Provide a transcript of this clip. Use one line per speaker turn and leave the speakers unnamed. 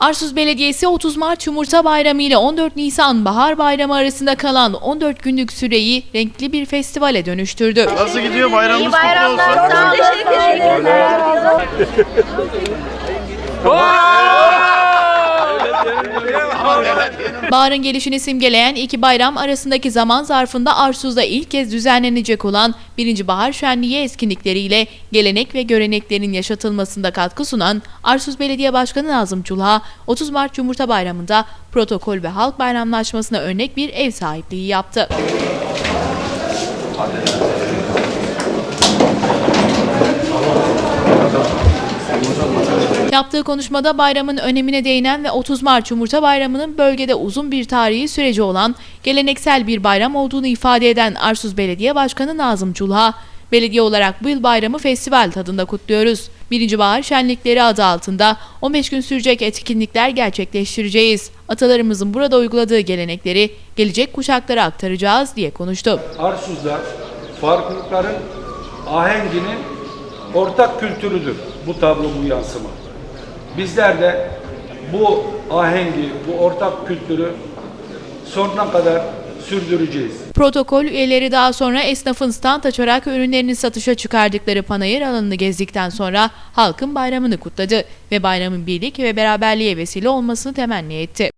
Arsuz Belediyesi 30 Mart Yumurta Bayramı ile 14 Nisan Bahar Bayramı arasında kalan 14 günlük süreyi renkli bir festivale dönüştürdü.
Nasıl gidiyor bayramımız kutlu olsun.
Olun. Teşekkür ederim.
Baharın gelişini simgeleyen iki bayram arasındaki zaman zarfında Arsuz'da ilk kez düzenlenecek olan 1. Bahar Şenliği etkinlikleriyle gelenek ve göreneklerin yaşatılmasında katkı sunan Arsuz Belediye Başkanı Nazım Çulha, 30 Mart Yumurta Bayramı'nda protokol ve halk bayramlaşmasına örnek bir ev sahipliği yaptı. Yaptığı konuşmada bayramın önemine değinen ve 30 Mart Yumurta Bayramı'nın bölgede uzun bir tarihi süreci olan geleneksel bir bayram olduğunu ifade eden Arsuz Belediye Başkanı Nazım Çulha, belediye olarak bu yıl bayramı festival tadında kutluyoruz. Birinci Bahar Şenlikleri adı altında 15 gün sürecek etkinlikler gerçekleştireceğiz. Atalarımızın burada uyguladığı gelenekleri gelecek kuşaklara aktaracağız diye konuştu.
Arsuzlar farklılıkların ahenginin ortak kültürüdür. Bu tablo bu yansıma. Bizler de bu ahengi, bu ortak kültürü sonuna kadar sürdüreceğiz.
Protokol üyeleri daha sonra esnafın stand açarak ürünlerini satışa çıkardıkları panayır alanını gezdikten sonra halkın bayramını kutladı ve bayramın birlik ve beraberliğe vesile olmasını temenni etti.